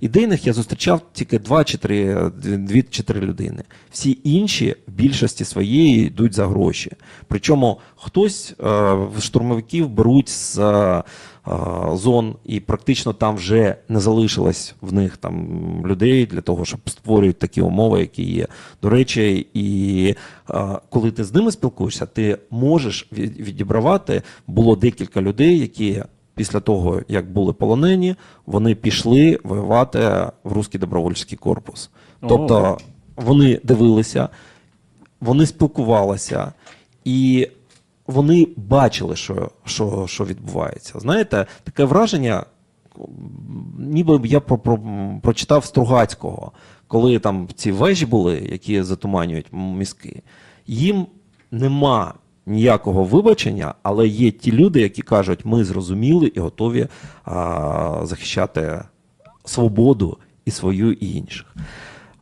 Ідейних я зустрічав тільки два чи три, дві чи три людини. Всі інші в більшості своєї йдуть за гроші. Причому хтось е, штурмовиків беруть з е, зон, і практично там вже не залишилось в них там людей для того, щоб створюють такі умови, які є. До речі, і е, коли ти з ними спілкуєшся, ти можеш від- відібравати. Було декілька людей, які після того, як були полонені, вони пішли воювати в Руський добровольчий корпус. Тобто вони дивилися, вони спілкувалися, і вони бачили, що, що, що відбувається. Знаєте, таке враження, ніби я про, про, прочитав Стругацького, коли там ці вежі були, які затуманюють мізки. Їм нема ніякого вибачення, але є ті люди, які кажуть, ми зрозуміли і готові а, захищати свободу і свою, і інших.